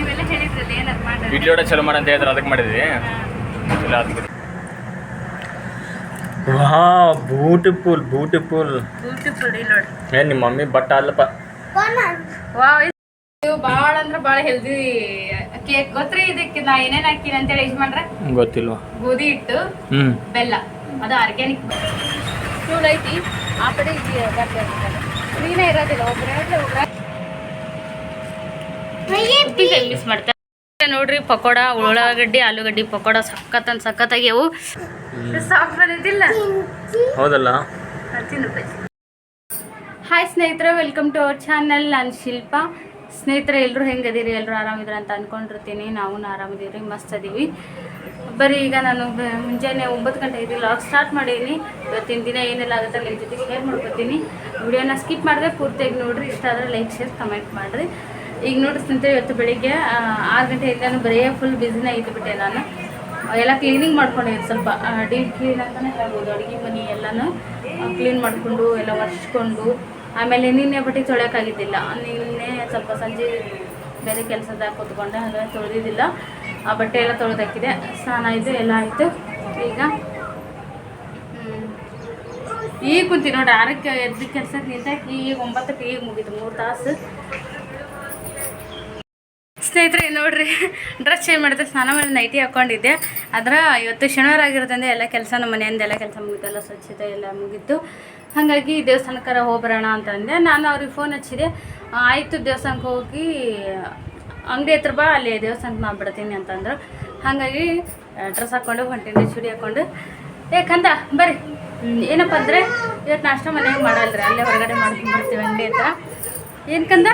ನೀವೆಲ್ಲ ಚಲೋ ಮಾಡಂತ ಹೇಳಿದ್ರೆ ಅದಕ್ಕೆ ಮಾಡಿದ್ವಿ. ಚಲೋ ಬ್ಯೂಟಿಫುಲ್ ಬ್ಯೂಟಿಫುಲ್ ಬ್ಯೂಟಿಫುಲ್ ಇಲ್ಲ ನೋಡಿ ಏ ನಿಮ್ಮ ಮಮ್ಮಿ ಬಟ್ಟ ಅಲ್ಲಪ್ಪ. ವಾವ್ ಇದು ಭಾಳ ಅಂದ್ರೆ ಭಾಳ ಹೆಲ್ದಿ ಕೇಕ್ ಗೊತ್ತ್ರಿ ಇದಕ್ಕೆ ನಾ ಏನೇನ್ ಹೇಳಿ ಅಂತೇಳಿ ಮಾಡ್ರೆ ಗೊತ್ತಿಲ್ವಾ. ಗೋಧಿ ಹಿಟ್ಟು ಬೆಲ್ಲ. ಅದು ಆರ್ಗ್ಯಾನಿಕ್ ಚೂಡ್ ಐತಿ ಆ ಕಡೆ ಕ್ಲೀನೇ ಇರೋದಿಲ್ಲ ಒಬ್ಬರೇ ಉಪ್ಪಿನಕಾಯಿ ಮಿಸ್ ಮಾಡ್ತಾರೆ ನೋಡ್ರಿ ಪಕೋಡ ಉಳ್ಳಾಗಡ್ಡಿ ಆಲೂಗಡ್ಡಿ ಪಕೋಡ ಸಖತ್ ಅಂತ ಸಖತ್ತಾಗ್ಯವು ಹೌದಲ್ಲ? ಹಾಯ್ ಸ್ನೇಹಿತರೆ ವೆಲ್ಕಮ್ ಟು ಅವರ್ ಚಾನಲ್ ನಾನು ಶಿಲ್ಪ. ಸ್ನೇಹಿತರೆ ಎಲ್ಲರೂ ಹೆಂಗದೀರಿ ಎಲ್ಲರೂ ಆರಾಮಿದ್ರ ಅಂತ ಅನ್ಕೊಂಡಿರ್ತೀನಿ. ನಾವು ಆರಾಮಿದ್ದೀವಿ ಮಸ್ತ್ ಅದೀವಿ ಬರೀ ಈಗ ನಾನು ಮುಂಜಾನೆ ಒಂಬತ್ತು ಗಂಟೆ ಐದು ಲಾಗ್ ಸ್ಟಾರ್ಟ್ ಮಾಡೀನಿ. ಇವತ್ತಿನ ದಿನ ಏನೆಲ್ಲ ಆಗುತ್ತೆ ನಿಮ್ಮ ಜೊತೆ ಶೇರ್ ಮಾಡ್ಕೊತೀನಿ. ವಿಡಿಯೋನ ಸ್ಕಿಪ್ ಮಾಡಿದ್ರೆ ಪೂರ್ತಿಯಾಗಿ ನೋಡಿರಿ. ಇಷ್ಟ ಆದರೆ ಲೈಕ್ ಶೇರ್ ಕಮೆಂಟ್ ಮಾಡಿರಿ. ಈಗ ನೋಡಿ ಸ್ನೇಹಿತರೆ, ಇವತ್ತು ಬೆಳಿಗ್ಗೆ ಆರು ಗಂಟೆಯಿಂದ ಬರೀ ಫುಲ್ ಬ್ಯುಸಿನೇ ಇದ್ದುಬಿಟ್ಟೆ ನಾನು. ಎಲ್ಲ ಕ್ಲೀನಿಂಗ್ ಮಾಡ್ಕೊಂಡೆ ಸ್ವಲ್ಪ. ಡೀಪ್ ಕ್ಲೀನ್ ಅಂತಲೇ ಹೇಳ್ಬೋದು. ಅಡುಗೆ ಮನೆ ಎಲ್ಲನೂ ಕ್ಲೀನ್ ಮಾಡಿಕೊಂಡು, ಎಲ್ಲ ಒರೆಸ್ಕೊಂಡು ಆಮೇಲೆ ನಿನ್ನೆ ಬಟ್ಟೆ ತೊಳೆಯೋಕ್ಕಾಗಿದ್ದಿಲ್ಲ ನಿನ್ನೆ ಸ್ವಲ್ಪ ಸಂಜೆ ಬೇರೆ ಕೆಲಸದಾಗ ಕೂತ್ಕೊಂಡೆ, ಹಾಗಾಗಿ ತೊಳೆದಿದ್ದಿಲ್ಲ. ಆ ಬಟ್ಟೆ ಎಲ್ಲ ತೊಳೆದಾಕಿದೆ ಸ್ನಾನ ಆಯಿತು ಎಲ್ಲ ಆಯಿತು. ಈಗ. ಈಗ ಕುಂತೀನಿ ನೋಡಿ ಆರಕ್ಕೆ ಎದ್ದು ಕೆಲಸಕ್ಕೆ ನಿಂತಾಕಿ ಈಗ ಒಂಬತ್ತಕ್ಕೆ ಈಗ ಮುಗೀತು. ಮೂರು ತಾಸು. ಸ್ನೇಹಿತರೆ, ನೋಡ್ರಿ ಡ್ರೆಸ್ ಚೇಂಜ್ ಮಾಡಿದೆ ಸ್ನಾನ ಮಾಡಿ ನೈಟಿ ಹಾಕ್ಕೊಂಡಿದ್ದೆ ಆದ್ರೆ ಇವತ್ತು ಶನಿವಾರ ಆಗಿರೋದ್ರಿಂದ ಎಲ್ಲ ಕೆಲಸ ನಮ್ಮ ಮನೆಯಿಂದ ಎಲ್ಲ ಕೆಲಸ ಮುಗಿತು ಎಲ್ಲ ಸ್ವಚ್ಛತೆ ಎಲ್ಲ ಮುಗಿತು. ಹಾಗಾಗಿ ದೇವಸ್ಥಾನಕ್ಕರ ಹೋಗ್ಬರೋಣ ಅಂತಂದೆ ನಾನು ಅವ್ರಿಗೆ ಫೋನ್ ಹಚ್ಚಿದೆ. ಆಯಿತು ದೇವಸ್ಥಾನಕ್ಕೆ ಹೋಗಿ, ಅಂಗಡಿ ಹತ್ರ ಬಾ, ಅಲ್ಲಿ ದೇವಸ್ಥಾನಕ್ಕೆ ಮಾಡ್ಬಿಡ್ತೀನಿ ಬಿಡ್ತೀನಿ ಅಂತಂದ್ರು ಹಾಗಾಗಿ ಡ್ರೆಸ್ ಹಾಕ್ಕೊಂಡು ಹೊಂಟಿನಿ ಚೂಡಿ ಹಾಕ್ಕೊಂಡು ಏ, ಕಂದ, ಬರ್ರಿ. ಏನಪ್ಪ ಅಂದರೆ, ಇವತ್ತು ನಾಷ್ಟ ಮನೆಯಾಗ ಮಾಡಲ್ರಿ, ಅಲ್ಲೇ ಹೊರಗಡೆ ಮಾಡ್ಕೊಂಡು ಬರ್ತೀವಿ ಅಂಗಡಿ ಹತ್ರ. ಏನು ಕಂದ?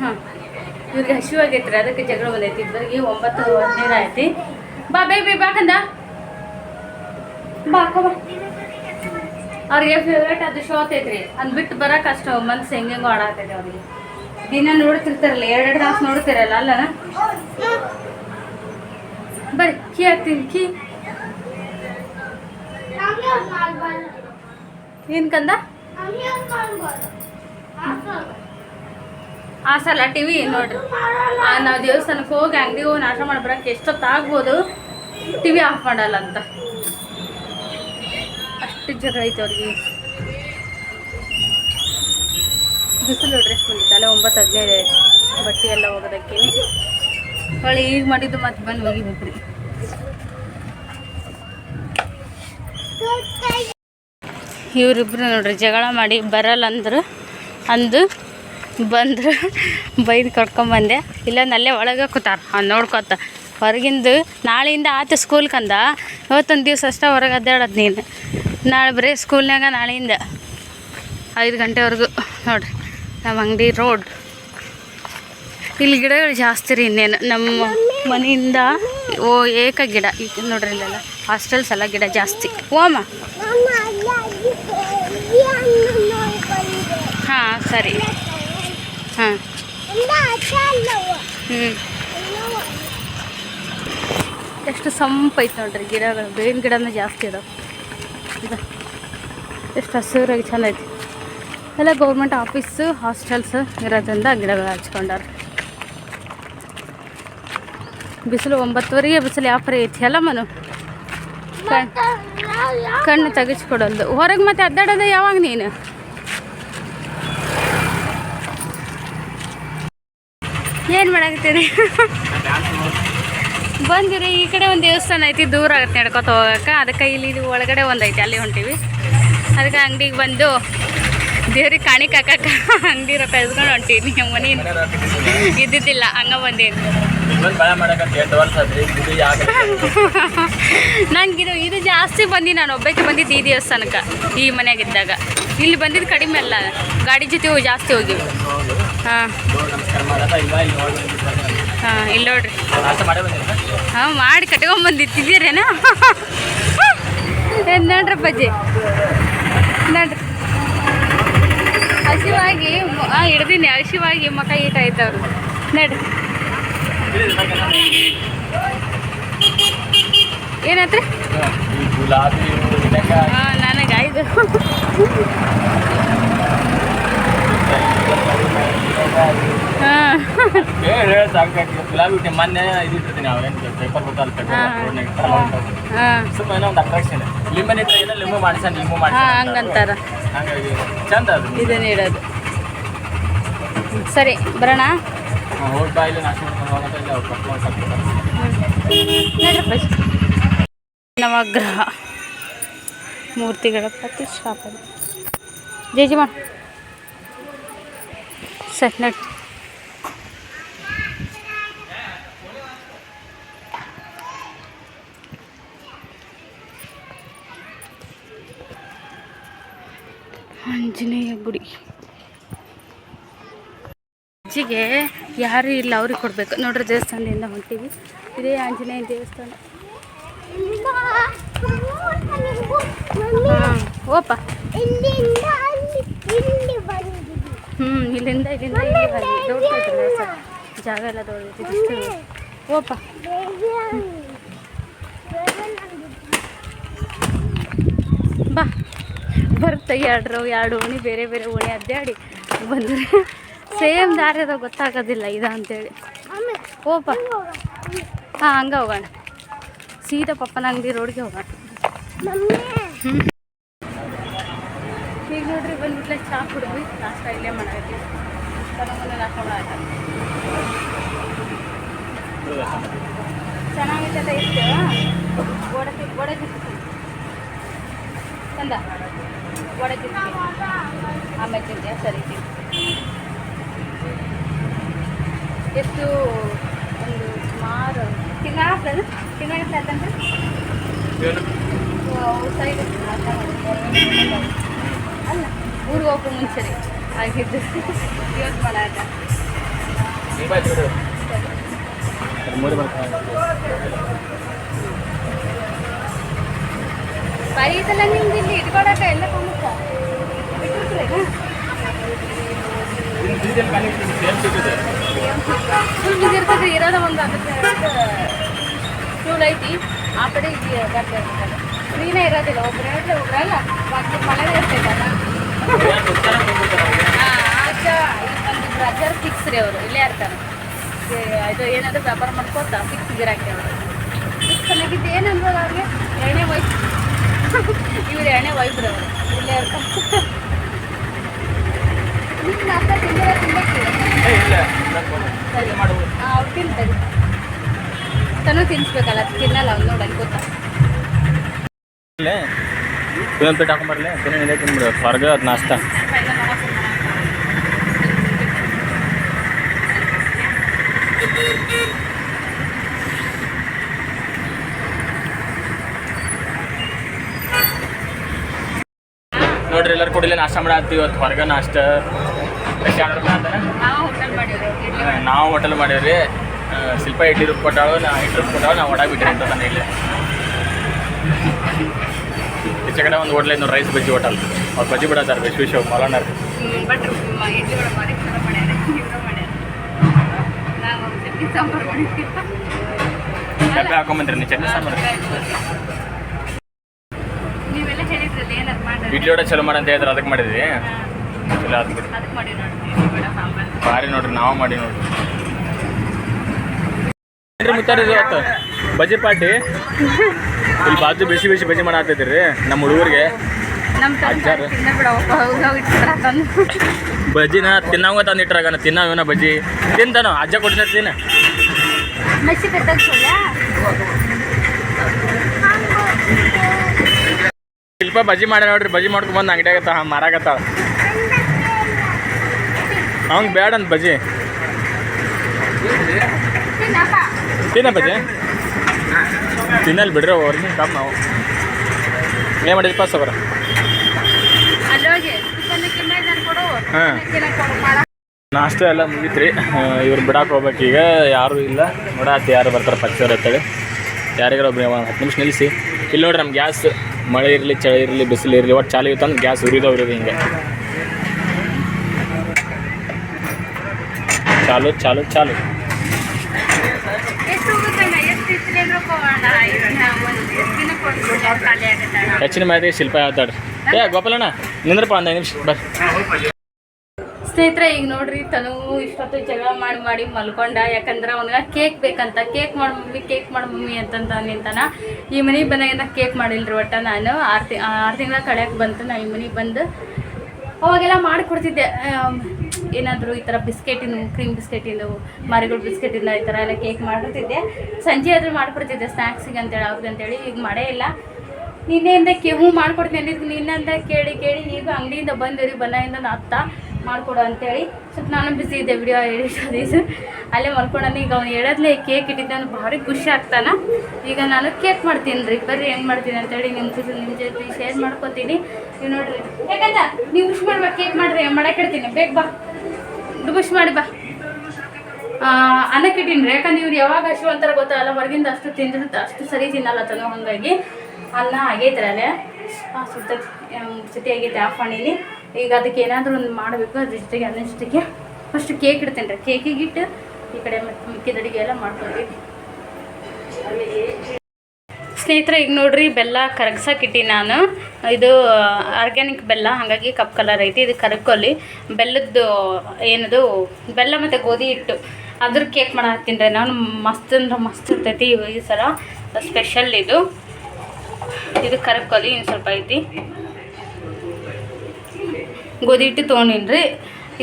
ಹಾಂ. ಇವ್ರಿಗೆ ಹಸಿವಾಗೈತ್ರಿ ಅದಕ್ಕೆ ಜಗಳ ಬಂದೈತಿ ಇಬ್ಬರಿಗೆ ಒಂಬತ್ತು ಹದಿನೈದು ಆಯ್ತಿ. ಬಾ ಬೇಬಿ ಬಾ ಕಂದ. ಬಾ ಅಕ್ಕ ಬಾ. ಅವ್ರಿಗೆ ಫೇವ್ರೇಟ್ ಅದು ಶೋತ್ ಐತ್ರಿ ಅದ್ ಬಿಟ್ಟು ಬರೋಕೆ ಅಷ್ಟು ಮನ್ಸು ಹೆಂಗೆಂಗೋ ಆಡಾತೈತೆ ಅವ್ರಿಗೆ. ದಿನ ನೋಡ್ತಿರ್ತಾರಲ್ಲ, ಎರಡೆರಡು ತಾಸು ನೋಡ್ತಿರಲ್ಲ, ಅಲ್ಲನ? ಬರ್ರಿ, ಕೀ ಹಾಕ್ತೀನಿ, ಕೀ. ಏನ್ ಕಂದ? ಆ ಸಲ ಟಿ ವಿ ನೋಡ್ರಿ ನಾವು ದೇವಸ್ಥಾನಕ್ಕೆ ಹೋಗಿ ಅಂಗಡಿಗೆ ಹೋಗಿ ನಾಟ ಮಾಡಿ ಬರೋಕ್ಕೆ ಎಷ್ಟೊತ್ತಾಗ್ಬೋದು ಟಿ ವಿ ಆಫ್ ಮಾಡಲ್ಲ ಅಂತ. ಅಷ್ಟು ಜಗಳ ಐತೆ ಅವ್ರಿಗೆ. ಬಿಸಿಲು ಡ್ರೆಸ್ ಎಷ್ಟು ಬಂದಿತ್ತು? ಅಲ್ಲೇ ಒಂಬತ್ತು ಹದಿನೈದು ಆಯ್ತು ಬಟ್ಟೆ ಎಲ್ಲ ಹೋಗೋದಕ್ಕೆ ಹೊಳ್ಳಿ ಈಗ ಮಾಡಿದ್ದು ಮತ್ತೆ ಬಂದು ಹೋಗಿಬೇಕ್ರಿ ಇವರಿಬ್ರು ನೋಡ್ರಿ ಜಗಳ ಮಾಡಿ ಬರಲ್ಲ ಅಂದ್ರೆ ಅಂದು ಬಂದ್ರು ಬೈದು ಕರ್ಕೊಂಬಂದೆ ಇಲ್ಲ ನಲ್ಲೇ ಒಳಗೆ ಕೂತಾರ ಅವ್ನು ನೋಡ್ಕೊತ ಹೊರಗಿಂದು ನಾಳೆಯಿಂದ ಆತ ಸ್ಕೂಲ್ಕಂದ ಇವತ್ತೊಂದು ದಿವಸ ಅಷ್ಟೇ ಹೊರಗೆ ಅಡ್ಡಾಡೋದು ನೀನು ನಾಳೆ ಬರೀ ಸ್ಕೂಲ್ನಾಗ ನಾಳೆಯಿಂದ ಐದು ಗಂಟೆವರೆಗೂ ನೋಡ್ರಿ ನಮ್ಮ ಅಂಗಡಿ ರೋಡ್ ಇಲ್ಲಿ ಗಿಡಗಳು ಜಾಸ್ತಿ ರೀ ಇನ್ನೇನು ನಮ್ಮ ಮನೆಯಿಂದ ಓ ಏಕ ಗಿಡ ಈಗ ನೋಡ್ರಿ ಇಲ್ಲೆಲ್ಲ ಹಾಸ್ಟೆಲ್ಸ್ ಎಲ್ಲ ಗಿಡ ಜಾಸ್ತಿ ಓಮ ಹಾಂ ಸರಿ ಹಾಂ. ಹ್ಞೂ ಎಷ್ಟು ಸಂಪೈತೆ ನೋಡ್ರಿ ಗಿಡಗಳು ಬೇವಿನ ಗಿಡನೂ ಜಾಸ್ತಿ ಇದಾವೆ ಇದು ಎಷ್ಟು ಹಸಿರಾಗಿ ಚೆಂದೈತಿ ಎಲ್ಲ ಗೌರ್ಮೆಂಟ್ ಆಫೀಸು ಹಾಸ್ಟೆಲ್ಸ್ ಇರೋದ್ರಿಂದ ಗಿಡಗಳು ಹಚ್ಕೊಂಡಾರ ಬಿಸಿಲು ಒಂಬತ್ತುವರೆಗೆ ಬಿಸಿಲು ಯಾವ ಪರಿ ಐತಿ ಅಲ್ಲ ಮನು? ಕಣ್ ಕಣ್ಣು ತೆಗಿಸ್ಕೊಡಲ್ದು. ಹೊರಗೆ ಮತ್ತೆ ಅಡ್ಡಾಡೋದು ಯಾವಾಗ ನೀನು? ಏನು ಮಾಡಾಕತ್ತೀರಿ? ಬಂದಿರಿ ಈ ಕಡೆ ಒಂದು ದೇವಸ್ಥಾನ ಐತಿ, ದೂರ ಆಗತ್ತೆ ನಡ್ಕೊತ ಹೋಗಕ್ಕೆ. ಅದಕ್ಕೆ ಇಲ್ಲಿ ಇದು ಒಳಗಡೆ ಒಂದೈತಿ ಅಲ್ಲಿ ಹೊಂಟೀವಿ. ಅದಕ್ಕೆ ಅಂಗಡಿಗೆ ಬಂದು ದೇವ್ರಿಗೆ ಕಾಣಿ ಹಾಕಕ್ಕೆ ಅಂಗಡಿ ರೊಕ್ಕ ಇಸ್ಕೊಂಡು ಹೊಂಟೀನಿ ಮನೆ ಇದ್ದಿದ್ದಿಲ್ಲ, ಹಂಗ ಬಂದೀನಿ. ನಂಗೆ ಇದು ಇದು ಜಾಸ್ತಿ ಬಂದಿ ನಾನು ಒಬ್ಬಕ್ಕೆ ಬಂದಿದ್ದು ಈ ದೇವಸ್ಥಾನಕ್ಕೆ, ಈ ಮನೆಯಾಗಿದ್ದಾಗ ಇಲ್ಲಿ ಬಂದಿದ್ದು ಕಡಿಮೆ ಅಲ್ಲ, ಗಾಡಿ ಜೊತೆ ಜಾಸ್ತಿ ಹೋಗಿವಿ. ಹಾಂ. ಹಾಂ ಇಲ್ಲಿ ನೋಡ್ರಿ. ಹಾಂ ಮಾಡಿ ಕಟ್ಕೊಂಬಂದಿತ್ತಿದ್ದೀರೇನ ನೋಡ್ರಿ ಬಜ್ಜಿ ನೋಡ್ರಿ. ಹಸಿವಾಗಿ ಹಾಂ ಹಿಡ್ದೀನಿ. ಹಸಿವಾಗಿ ಮಕ ಈಟ ಆಯ್ತವ್ರು. ನೋಡ್ರಿ. ಏನತ್ರಿ? ಹಾಂ ನನಗೆ ಆಯ್ತು. ಗುಲಾಬಿ ಮೊನ್ನೆ ಅವೇನು ಪೇಪರ್ ಸುಮ್ಮನೆ ಒಂದು ಅಟ್ರಾಕ್ಷನ್ ಲಿಂಬನ್ ಇಟ್ಟರೆ ಏನೋ ಲಿಂಬು ಮಾಡಿಸ ಲಿಂಬು ಮಾಡಿ ಹಾಂ ಹಂಗಂತಾರ. ಹಂಗಾಗಿ ಚಂದ ಅದು. ಇದನ್ನ ಇಡೋದು. ಸರಿ ಬರೋಣ? ಹೋಗಿ ಬಾ ಇಲ್ಲಿ ನಾಶ ಮಾಡ್ಕೊಂಡು ಹೋಗೋದು ಇಲ್ಲಿ ಅವ್ರು ಕರ್ಕೊಂಡು ನವಗ್ರಹ ಮೂರ್ತಿಗಳ ಪ್ರತಿಷ್ಠಾಪನೆ. ಜೇಜಿ ಮಾಡು. ಸರಿ ಆಂಜನೇಯ ಗುಡಿ. ಅಜ್ಜಿಗೆ ಯಾರು ಇಲ್ಲ, ಅವ್ರಿಗೆ ಕೊಡಬೇಕು. ನೋಡ್ರಿ, ದೇವಸ್ಥಾನದಿಂದ ಹೊಂಟೀವಿ. ಇದೇ ಆಂಜನೇಯ ದೇವಸ್ಥಾನ. ಓಪ ಹ್ಞೂ ಇಲ್ಲಿಂದ ಇಲ್ಲಿಂದ ದೊಡ್ಡದೈತೆ ದೇವಸ್ಥಾನ ಜಾಗ ಎಲ್ಲ ದೊಡ್ಡ ಓಪ. ಬಾ. ಬರುತ್ತೆ ಎರಡು ಎರಡು ಓಣಿ ಬೇರೆ ಬೇರೆ ಓಣಿ ಅಡ್ಡಾಡಿ ಬಂದರೆ. ಸೇಮ್ ದಾರಿ ಅದ ಗೊತ್ತಾಗೋದಿಲ್ಲ ಇದ ಅಂತೇಳಿ. ಓಪ. ಹಾಂ ಹಂಗ ಹೋಗೋಣ. ಸೀದಾ ಪಪ್ಪನ ಅಂಗಡಿ ರೋಡ್ಗೆ ಹೋಗೋಣ. ಹ್ಮ್. ಈಗ ನೋಡ್ರಿ ಬಂದ್ಬಿಟ್ಲೆ ಚಾ ಕುಡಿದ್ವಿ ನಾಷ್ಟ ಇಲ್ಲೇ ಮಾಡಾಕತ್ತೀವಿ ತಗೊಂಬಂದು ನಾಷ್ಟ ಮಾಡಾಕ ಚೆನ್ನಾಗೈತಲ್ಲ ಇಷ್ಟು ಗೋಡೆ ತಿ- ಗೋಡೆ ತಿರ್ಸ್ತೀನಿ ಚಂದ ಗೋಡೆ ತಿರ್ಸ್ತೀನಿ ಆಮೇಲೆ ತಿಂತೀಯ ಸರಿ ತಿಂತೀನಿ ಎಷ್ಟು ಒಂದು ಸುಮಾರು ತಿಂಗಳ ತಿಂಗಳ ಸಾಕಂದ್ರೆ ಸೈಡ್ ಅಲ್ಲ ಊರಿಗೆ ಹೋಗೋ ಮುಂಚೆ ಆಗಿದ್ದು ಇವತ್ತು ಮಾಡಾಕ ನೀ ಬಾ ಇಲ್ಲಿ ಬಿಡು. ಅದು ಮೂರು ಬರ್ತಾವೆ. ಬೈದಲ್ಲ ನಿಮ್ದು ಇಲ್ಲಿ ಇಟ್ಕೊಡಕ ಎಲ್ಲ ಕೊಂಬಕ್ಕ ಬಿಟ್ಟಿರ್ತೀರೇನ ಇಲ್ಲಿ ಡೀಸೆಲ್ ಖಾಲಿ ಇರ್ತದೆ, ಸೇಮ್ ಸಿಗುತ್ತೆ. ಫುಲ್ ಬಿಸಿ ಇರ್ತದೆ ಇರೋದ ಒಂದು ಅದಕ್ಕೆ ಫ್ಯೂಲ್ ಐತಿ ಆ ಕಡೆ ಇದು ಬರ್ತದೆ ಫ್ರೀನೇ ಇರೋದಿಲ್ಲ ಒಬ್ರು ಹೇಳಿದ್ರೆ ಒಬ್ರಲ್ಲ ಬಾಕಿ ಮಳೆನೇ ಇರ್ತೈತಲ್ಲ. ಒಂದು ಬ್ರದರ್ ಫಿಕ್ಸ್ ರೀ ಅವರು ಇಲ್ಲೇ ಇರ್ತಾರೆ. ಇದು ಏನಾದರೂ ವ್ಯಾಪಾರ ಮಾಡ್ಕೋತ ಫಿಕ್ಸ್ ಗಿರಾಕಿ ಅವರು. ಫಿಕ್ಸ್ ಚೆನ್ನಾಗಿದ್ದು ಏನು ಅನ್ಬೋದು ಅವ್ರಿಗೆ? ಎಣ್ಣೆ ವೈಫ್ ಇವ್ರು ಎರಡನೇ ವೈಬ್ರು ಅವರು ಇಲ್ಲೇ ಇರ್ತಾರೆ. ನಾಷ್ಟ ತಿಂದಿರ ತಿನ್ಬೇಕು ಏ, ಇಲ್ಲ ಸರಿ. ಮಾಡುವುದು ಹಾಂ ಅವ್ರು ತಿಂತಾರೆ ತನೂ ತಿನ್ಸ್ಬೇಕಲ್ಲ ತಿನ್ನಲ್ಲ ಅವ್ನು ನೋಡಿ ಇದೊಂದು ಪೇಟ್ ಹಾಕೊಂಬರ್ಲಿ ತಿನ್ನ ತಿನ್ಬಿಡು ಹೊರಗೆ ಅದು ನಾಷ್ಟ. ನೋಡ್ರಿ ಎಲ್ಲರೂ ಕೂಡಲೇ ನಾಷ್ಟ ಮಾಡತ್ತೀವಿ ಇವತ್ತು ಹೊರಗೆ ನಾಷ್ಟ. ರೂಪಾಯಿ ನಾವು ಹೋಟೆಲ್ ಮಾಡಿವ್ರಿ. ಶಿಲ್ಪ ಇಡ್ಲಿ ರೂಪ ಕೊಟ್ಟಾಳು ನಾ ಇಡ್ಲಿ ರೂಪ ಕೊಟ್ಟಾಳು ನಾವು ಒಡ ಬಿಟ್ರಿ ಅಂತ ನಾನು ಇಲ್ಲಿ ಈಚೆ ಕಡೆ ಒಂದು ಹೋಟ್ಲ್ ರೈಸ್ ಬಜ್ಜಿ ಹೋಟೆಲ್. ಅವ್ರು ಬಜ್ಜಿ ಬಿಡತ್ತಾರ ವಿಶ್ವ ವಿಶ್ವ ಮಲನಾರ್ ಬಟ್ ಮಾಡ್ಯಾರ. ಇವ್ರು ಮಾಡ್ಯಾರ. ನಾವು ಚಟ್ನಿ ಸಾಂಬಾರು ಮಾಡಿರ್ತೀವಿ ಡಬ್ಬೆ ಹಾಕೊಂಬಂದ್ರಿ ನೀವು ಚಟ್ನಿ ಸಾಂಬಾರು. ನೀವೆಲ್ಲ ಹೇಳಿದ್ರಲ್ಲ ಇಡ್ಲಿ ವಡೆ ಚಲೋ ಮಾಡಂತ ಹೇಳಿದ್ರೆ ಅದಕ್ಕೆ ಮಾಡಿದ್ವಿ. ಚಲೋ ಆದ್ ಅದಕ್ಕೆ ಮಾಡಿ ನೋಡಿ ಭಾರಿ ನೋಡ್ರಿ ನಾವು ಮಾಡಿ ನೋಡ್ರಿ. ಮುತ್ತಾರ ಬಜ್ಜಿ ಪಾರ್ಟಿ? ಇಲ್ಲಿ ಬಾಜು ಬಿಸಿ ಬಿಸಿ ಬಜ್ಜಿ ಮಾಡಾತಿದ್ರಿ ನಮ್ಮ ಹುಡುಗರಿಗೆ. ತಿನ್ನ ಬಜ್ಜಿನ ತಿನ್ನಂಗ ತಂದು ಇಟ್ರಾಗನ ತಿನ್ನವನ ಬಜ್ಜಿ ತಿಂತಾನೋ ಅಜ್ಜ ಕೊಟ್ಟಿನ ತಿನ್ನ ಶಿಲ್ಪ ಬಜ್ಜಿ ಮಾಡ ನೋಡ್ರಿ ಬಜ್ಜಿ ಮಾಡ್ಕೊಂಡ್ ಬಂದು ಅಂಗಡಿಯಾಗತ್ತ ಮಾರಾಗತ್ತ. ಅವ್ನ್ ಬೇಡ ಅಂತ ಬಜ್ಜಿ ತಿನ್ನ ಬಜ್ಜಿ ತಿನ್ನಲ್ ಬಿಡ್ರಿ ಅವ್ರಿಗೆ ಕಮ್ಮಿ ನಾವು. ಏನು ಮಾಡಿದ್ರಿ ಪಾಸ್ ಅವರ ಹಾಂ. ನಾಷ್ಟ ಎಲ್ಲ ಮುಗೀತ್ರಿ. ಇವ್ರು ಬಿಡಕ್ಕೆ ಹೋಗ್ಬೇಕು ಈಗ ಯಾರೂ ಇಲ್ಲ. ನೋಡಾತಿ ಯಾರು ಬರ್ತಾರೆ ಪಕ್ಷವ್ರು ಅಂತೇಳಿ ಯಾರಿಗಾರ ಒಬ್ಬರು ಹತ್ತು ನಿಮಿಷ ನಿಲ್ಲಿಸಿ ಇಲ್ಲಿ ನೋಡ್ರಿ ನಮ್ಮ ಗ್ಯಾಸ್ ಮಳೆ ಇರಲಿ ಚಳಿ ಇರಲಿ ಬಿಸಿಲು ಇರಲಿ ಒಟ್ಟು ಚಾಲಿ ಇತ್ತು ಅಂದ್ರೆ ಗ್ಯಾಸ್ ಉರಿದ ಉರಿದು ಹಿಂಗೆ. ಚಾಲು ಚಾಲು ಚಾಲು ಎಷ್ಟು ಹೋಗುತ್ತಣ್ಣ ಎಷ್ಟು ಇಸ್ಲೇಂದ್ರ ಹೋಗೋಣ ಒಂದು ಎಷ್ಟು ದಿನ ಕೊಡ್ಬೋದು ಖಾಲಿ ಆಗುತ್ತಣ್ಣ ಹೆಚ್ಚಿನ ಮಾಹಿತಿ ಶಿಲ್ಪ ಹೇಳ್ತಾಡ್ರಿ ಏ, ಗೋಪಾಲಣ್ಣ, ನಿಂದ್ರಪ್ಪ ಒಂದು ನಿಮಿಷ ಬರ್ರಿ ಸ್ನೇಹಿತರೆ, ಈಗ ನೋಡ್ರಿ, ತನು ಇಷ್ಟೊತ್ತು ಜಗಳ ಮಾಡಿ ಮಾಡಿ ಮಲ್ಕೊಂಡ. ಯಾಕಂದ್ರೆ ಅವನಿಗೆ ಕೇಕ್ ಬೇಕಂತ. ಕೇಕ್ ಮಾಡಿ ಮಮ್ಮಿ, ಕೇಕ್ ಮಾಡಿ ಮಮ್ಮಿ ಅಂತಂತ ನಿಂತಾನ. ಈ ಮನೆಗೆ ಬಂದಾಗಿಂದ ಕೇಕ್ ಮಾಡಿಲ್ರಿ ಒಟ್ಟ ನಾನು. ಆರು ತಿ ಆರು ತಿಂಗಳ ಕಳೆಯಕ್ಕೆ ಬಂತು, ನಾ ಈ ಮನೆಗೆ ಬಂದು ಅವಾಗೆಲ್ಲ ಮಾಡಿಕೊಡ್ತಿದ್ದೆ. ಏನಾದರೂ ಈ ಥರ ಬಿಸ್ಕೆಟಿನ, ಕ್ರೀಮ್ ಬಿಸ್ಕೆಟಿಂದು, ಮಾರಿಗೋಲ್ಡ್ ಬಿಸ್ಕೆಟಿಂದ ಈ ಥರ ಎಲ್ಲ ಕೇಕ್ ಮಾಡಿರ್ತಿದ್ದೆ ಸಂಜೆ ಆದರೂ ಮಾಡಿಕೊಡ್ತಿದ್ದೆ ಸ್ನ್ಯಾಕ್ಸಿಗೆ ಅಂತೇಳಿ ಅವ್ರಿಗೆ ಅಂತೇಳಿ ಈಗ ಮಾಡೇ ಇಲ್ಲ. ನಿನ್ನೆಯಿಂದ ಕೇ ಹ್ಞೂ ಮಾಡ್ಕೊಡ್ತೀನಿ ಅಂದಿದ್ದು ನಿನ್ನೆಯಿಂದ ಕೇಳಿ ಕೇಳಿ ಈಗ ಅಂಗಡಿಯಿಂದ ಬಂದಿರಿ ಬಂದಾಗಿಂದ ನಾ ಅತ್ತ ಮಾಡಿಕೊಡು ಅಂತೇಳಿ. ಸ್ವಲ್ಪ ನಾನು ಬಿಸಿ ಇದ್ದೆ ವಿಡಿಯೋ ಎಡಿಸೋದು ಅಲ್ಲೇ ಮಲ್ಕೊಂಡಾನೆ ಈಗ ಅವ್ನು ಹೇಳದ್ಲೆ ಕೇಕ್ ಇಟ್ಟಿದ್ದೆ ನಾನು ಭಾರಿ ಖುಷಿ ಆಗ್ತಾನ. ಈಗ ನಾನು ಕೇಕ್ ಮಾಡ್ತೀನಿ ರೀ ಬರ್ರಿ ಏನು ಮಾಡ್ತೀನಿ ಅಂತೇಳಿ ನಿಮ್ಮ ಖುಷಿ ನಿಮ್ಮ ಜೊತೆ ಶೇರ್ ಮಾಡ್ಕೊತೀನಿ. ನೀವು ನೋಡ್ರಿ ಯಾಕಂತ ನೀವು ಖುಷಿ ಮಾಡ್ಬೇಕು ಕೇಕ್ ಮಾಡಿರಿ ಮಾಡಕ್ಕೆ ಇಡ್ತೀನಿ ಬೇಗ ಬಾ. ಖುಷಿ ಮಾಡಿ ಬಾ. ಆ, ಅನ್ನಕ್ಕೆ ಇಟ್ಟೀನಿ ಯಾಕಂದ್ರೆ ಇವ್ರು ಯಾವಾಗ ಹಸಿವು ಅಂತಾರ ಗೊತ್ತಾಗಲ್ಲ ಹೊರಗಿಂದ ಅಷ್ಟು ತಿಂದಿರುತ್ತೆ ಅಷ್ಟು ಸರಿ ತಿನ್ನಲ್ಲ ತನೋ ಹಾಗಾಗಿ. ಅಲ್ಲೇ ಆ, ಸುತ್ತ ಜೊತೆ ಆಗೈತೆ ಆಫ್ ಮಾಡೀನಿ ಈಗ ಅದಕ್ಕೆ ಏನಾದರೂ ಒಂದು ಮಾಡಬೇಕು ಅದ್ರ ಜೊತೆಗೆ ಅನ್ನ ಜೊತೆಗೆ ಫಸ್ಟ್ ಕೇಕ್ ಇಡ್ತೇನೆ ರೀ ಕೇಕಿಗೆ ಇಟ್ಟು ಈ ಕಡೆ ಮತ್ತು ಮಿಕ್ಕಿದ ಎಲ್ಲ ಮಾಡ್ಕೊತೀವಿ ಸ್ನೇಹಿತರೆ ಈಗ ನೋಡ್ರಿ ಬೆಲ್ಲ ಕರಗ್ಸಕ್ಕಿಟ್ಟಿ ನಾನು. ಇದು ಆರ್ಗ್ಯಾನಿಕ್ ಬೆಲ್ಲ ಹಾಗಾಗಿ ಕಪ್ ಕಲರ್ ಐತಿ ಇದು ಕರಗ್ಕೊಲ್ಲಿ ಬೆಲ್ಲದ್ದು ಏನದು ಬೆಲ್ಲ ಮತ್ತು ಗೋಧಿ ಹಿಟ್ಟು. ಅದ್ರ ಕೇಕ್ ಮಾಡಾಕ್ತೀನಿ ರೀ. ನಾನು ಮಸ್ತ್ ಅಂದ್ರೆ ಮಸ್ತ್ ಇರ್ತೈತಿ ಈ ಸಲ. ಸ್ಪೆಷಲ್ ಇದು. ಇದು ಕರಗ್ಕೊಲಿ ಇನ್ನು ಸ್ವಲ್ಪ ಐತಿ. ಗೋಧಿ ಹಿಟ್ಟು ತೊಗೊಂಡಿನ್ರಿ.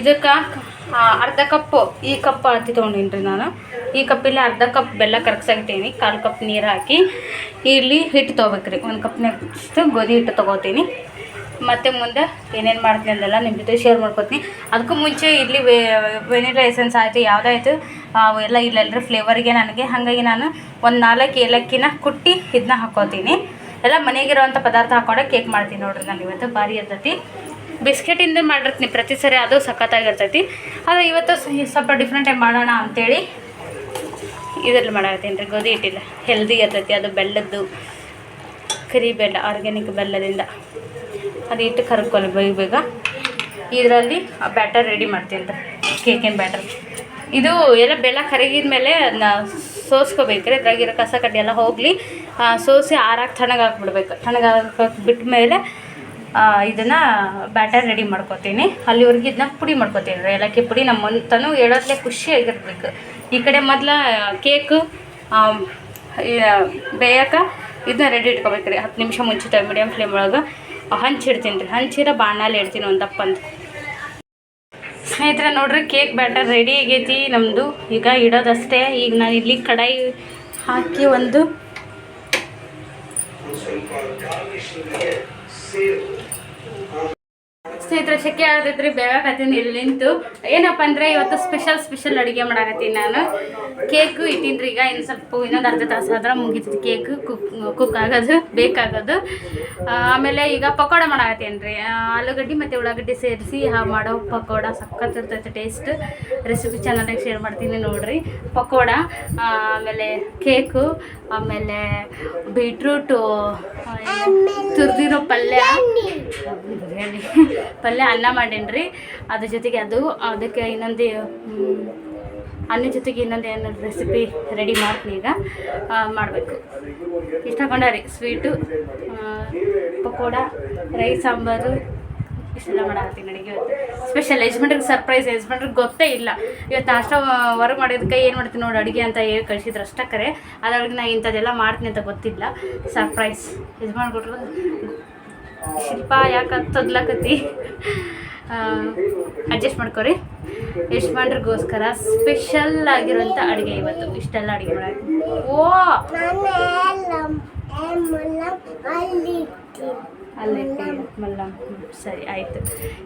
ಇದಕ್ಕೆ ಅರ್ಧ ಕಪ್ಪು ಈ ಕಪ್ ಅಳತಿ ತೊಗೊಂಡಿನ್ರಿ ನಾನು. ಈ ಕಪ್ಪಿಲ್ಲಿ ಅರ್ಧ ಕಪ್ ಬೆಲ್ಲ ಕರಗ್ಸಾಕಿಟ್ಟೀನಿ ಕಾಲು ಕಪ್ ನೀರು ಹಾಕಿ ಇಲ್ಲಿ ಹಿಟ್ಟು ತೊಗೋಬೇಕ್ರಿ. ಒಂದು ಕಪ್ನಷ್ಟು ಗೋಧಿ ಹಿಟ್ಟು ತೊಗೋತೀನಿ. ಮತ್ತು ಮುಂದೆ ಏನೇನು ಮಾಡ್ತೀನಿ ಅಂದೆಲ್ಲ ನಿಮ್ಮ ಜೊತೆ ಶೇರ್ ಮಾಡ್ಕೊತೀನಿ. ಅದಕ್ಕೂ ಮುಂಚೆ ಇಲ್ಲಿ ವೆನಿಲಾ ಎಸೆನ್ಸ್ ಆಯಿತು, ಯಾವುದಾಯ್ತು ಅವೆಲ್ಲ ಇಲ್ಲೆಲ್ಲರೂ ಫ್ಲೇವರಿಗೆ ನನಗೆ, ಹಾಗಾಗಿ ನಾನು ಒಂದು ನಾಲ್ಕು ಏಲಕ್ಕಿನ ಕುಟ್ಟಿ ಇದನ್ನ ಹಾಕ್ಕೋತೀನಿ ಎಲ್ಲ ಮನೆಗಿರೋವಂಥ ಪದಾರ್ಥ ಹಾಕೊಂಡೆ ಕೇಕ್ ಮಾಡ್ತೀನಿ ನೋಡ್ರಿ ನಾನು ಇವತ್ತು ಭಾರಿ ಇರ್ತೈತಿ. ಬಿಸ್ಕೆಟಿಂದ ಮಾಡಿರ್ತೀನಿ, ಪ್ರತಿ ಸರಿ ಅದು ಸಖತ್ತಾಗಿರ್ತೈತಿ. ಆದರೆ ಇವತ್ತು ಸ್ವಲ್ಪ ಡಿಫ್ರೆಂಟಾಗಿ ಮಾಡೋಣ ಅಂತೇಳಿ ಇದರಲ್ಲಿ ಮಾಡಾಕತ್ತೀನಿ ರೀ, ಗೋಧಿ ಹಿಟ್ಟಿಲ್ಲ ಹೆಲ್ದಿ ಇರ್ತೈತಿ, ಅದು ಬೆಲ್ಲದ್ದು, ಕರಿ ಬೆಲ್ಲ ಆರ್ಗ್ಯಾನಿಕ್ ಬೆಲ್ಲದಿಂದ. ಅದು ಹಿಟ್ಟು ಕರ್ಕೊಲ್ಲ ಬೇಗ ಬೇಗ. ಇದರಲ್ಲಿ ಆ ಬ್ಯಾಟರ್ ರೆಡಿ ಮಾಡ್ತೀನಿ ರೀ ಕೇಕಿನ ಬ್ಯಾಟರ್ ಇದು ಎಲ್ಲ ಬೆಲ್ಲ ಕರಗಿದ ಮೇಲೆ ಅದನ್ನ ಸೋಸ್ಕೋಬೇಕ್ರಿ ಅದ್ರಾಗಿರೋ ಕಸ ಕಡ್ಡಿ ಎಲ್ಲ ಹೋಗಲಿ. ಸೋಸಿ ಆರಾಕ್ ತಣ್ಣಗೆ ಹಾಕ್ಬಿಡ್ಬೇಕು. ತಣ್ಣಗೆ ಹಾಕಿ ಮೇಲೆ ಇದನ್ನು ಬ್ಯಾಟರ್ ರೆಡಿ ಮಾಡ್ಕೊತೀನಿ. ಅಲ್ಲಿವರೆಗೆ ಇದನ್ನ ಪುಡಿ ಮಾಡ್ಕೊತೀನಿ. ಏಲಕ್ಕಿ ಪುಡಿ. ನಮ್ಮ ತನು ಹೇಳೋದ್ಲೆ ಖುಷಿಯಾಗಿರ್ಬೇಕು. ಈ ಕಡೆ ಮೊದಲ ಕೇಕು ಬೇಯಕ್ಕೆ ಇದನ್ನ ರೆಡಿ ಇಟ್ಕೋಬೇಕು ರೀ ಹತ್ತು ನಿಮಿಷ ಮುಂಚಿತ ಮೀಡಿಯಮ್ ಫ್ಲೇಮ್ ಒಳಗೆ ಹಂಚಿಡ್ತೀನಿ ರೀ. ಹಂಚಿರ ಬಾಣಲ್ಲಿ ಇಡ್ತೀನಿ ಒಂದು ಅಂತ ಸ್ನೇಹಿತರೆ, ನೋಡ್ರಿ, ಕೇಕ್ ಬ್ಯಾಟರ್ ರೆಡಿ ಆಗೈತಿ ನಮ್ಮದು ಈಗ ಇಡೋದಷ್ಟೇ. ಈಗ ನಾನು ಇಲ್ಲಿ ಕಡಾಯಿ ಹಾಕಿ ಒಂದು so-called darkness should get sealed. ಸ್ನೇಹಿತರೆ ಶೆಕೆ ಆಗತೈತ್ರಿ ಬೇಗಕತ್ತೀನಿ ಇಲ್ಲಿ ನಿಂತು. ಏನಪ್ಪ ಅಂದರೆ ಇವತ್ತು ಸ್ಪೆಷಲ್ ಸ್ಪೆಷಲ್ ಅಡುಗೆ ಮಾಡಾಕತ್ತೀನಿ ನಾನು. ಕೇಕು ಇಟ್ಟಿನ್ರಿ ಈಗ ಇನ್ನು ಸ್ವಲ್ಪ ಇನ್ನೊಂದು ಅರ್ಧ ತಾಸು ಆದ್ರೆ ಮುಗಿತೈತಿ ಕೇಕ್. ಕುಕ್ ಕುಕ್ ಆಗೋದು ಬೇಕಾಗೋದು. ಆಮೇಲೆ ಈಗ ಪಕೋಡ ಮಾಡಾಕತ್ತೀನಿ ರೀ ಆಲೂಗಡ್ಡೆ ಮತ್ತು ಉಳ್ಳಾಗಡ್ಡಿ ಸೇರಿಸಿ ಮಾಡೋ ಪಕೋಡ ಸಖತ್ ಇರ್ತೈತೆ ಟೇಸ್ಟ್ ರೆಸಿಪಿ ಚೆನ್ನಾಗಿ ಶೇರ್ ಮಾಡ್ತೀನಿ ನೋಡ್ರಿ. ಪಕೋಡ ಆಮೇಲೆ ಕೇಕು ಆಮೇಲೆ ಬೀಟ್ರೂಟು ತುರ್ದಿರೋ ಪಲ್ಯ. ಪಲ್ಯ ಅನ್ನ ಮಾಡೇನ್ರಿ. ಅದ್ರ ಜೊತೆಗೆ ಅದು, ಅದಕ್ಕೆ ಇನ್ನೊಂದು ಅನ್ನ ಜೊತೆಗೆ ಇನ್ನೊಂದು ಏನು ರೆಸಿಪಿ ರೆಡಿ ಮಾಡ್ತೀನಿ ಈಗ. ಮಾಡಬೇಕು. ಇಷ್ಟ ರೀ ಸ್ವೀಟು ಪಕೋಡ ರೈಸ್ ಸಾಂಬಾರು, ಇಷ್ಟೆಲ್ಲ ಮಾಡಾಕತ್ತೀನಿ ನನಗೆ ಇವತ್ತು. ಸ್ಪೆಷಲ್ ಯಜಮಾನ್ರಿಗೆ ಸರ್ಪ್ರೈಸ್ ಯಜಮಾನ್ರಿಗೆ ಗೊತ್ತೇ ಇಲ್ಲ. ಇವತ್ತು ಅಷ್ಟು ಹೊರಗೆ ಮಾಡಿದಕ್ಕೆ ಏನು ಮಾಡ್ತೀನಿ ನೋಡಿ, ಅಡುಗೆ ಅಂತ ಹೇಳಿ ಕಳಿಸಿದ್ರು ಅಷ್ಟೇ ಕರೆ ಅದ್ರೊಳಗೆ ನಾ ಇಂಥದ್ದೆಲ್ಲ ಮಾಡ್ತೀನಿ ಅಂತ ಗೊತ್ತಿಲ್ಲ. ಸರ್ಪ್ರೈಸ್ ಯಜಮಾನ್ ಕೊಟ್ಟರು ಶಿಲ್ಪ ಯಾಕೆ ತೊದ್ಲಕತ್ತಿ ಅಡ್ಜಸ್ಟ್ ಮಾಡ್ಕೊರಿ. ಯಜಮಾನ್ರಿಗೋಸ್ಕರ ಸ್ಪೆಷಲ್ ಆಗಿರೋಂಥ ಅಡುಗೆ ಇವತ್ತು. ಇಷ್ಟೆಲ್ಲ ಅಡುಗೆ ಮಾಡಕ್ಕೆ ಓ! ಅಲ್ಲೇ ಮಲ್ಲ, ಸರಿ, ಆಯಿತು.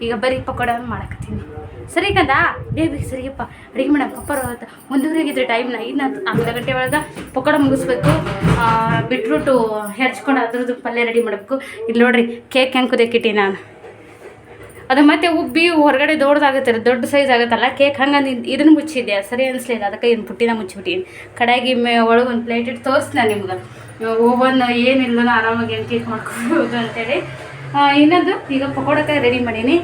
ಈಗ ಬರೀ ಪಕೋಡ ಮಾಡಕತ್ತೀನಿ. ಸರಿ ಕಂದ ಬೇಬಿ ಸರಿಯಪ್ಪ ಅಡುಗೆ ಮಾಡಕ್ಕೆ ಪಪ್ಪರ ಮುಂದುವರೆಗಿದ್ರೆ ಟೈಮ್ನ ಇನ್ನು ಅರ್ಧ ಗಂಟೆ ಒಳಗೆ ಪಕೋಡ ಮುಗಿಸ್ಬೇಕು. ಬಿಟ್ರೂಟು ಹೆರ್ಚ್ಕೊಂಡು ಅದ್ರದ್ದು ಪಲ್ಯ ರೆಡಿ ಮಾಡಬೇಕು. ಇಲ್ಲಿ ನೋಡ್ರಿ ಕೇಕ್ ಹೆಂಗೆ ಕುದಿಯಕ್ಕಿಟ್ಟಿ ನಾನು. ಅದು ಮತ್ತೆ ಉಬ್ಬಿ ಹೊರಗಡೆ ದೊಡ್ಡದಾಗುತ್ತೆ ದೊಡ್ಡ ಸೈಜ್ ಆಗುತ್ತಲ್ಲ ಕೇಕ್ ಹಂಗೆ ಇದನ್ನು ಮುಚ್ಚಿದ್ದೆ ಸರಿ ಅನಿಸ್ಲಿಲ್ಲ, ಅದಕ್ಕೆ ಏನು ಪುಟ್ಟಿನ ಮುಚ್ಚಿಬಿಟ್ಟಿನಿ ಕಡೆಗೆ ಮೇ ಒಳಗೆ ಒಂದು ಪ್ಲೇಟ್ ಇಟ್ಟು ತೋರಿಸ್ತೀನಿ ನಿಮ್ಗೆ. ಓವನ್ ಏನಿಲ್ಲ ಆರಾಮಾಗಿ ಕೇಕ್ ಮಾಡ್ಕೊಬೋದು ಅಂತೇಳಿ. ಇನ್ನೊಂದು, ಈಗ ಪಕೋಡಕ್ಕೆ ರೆಡಿ ಮಾಡೀನಿ.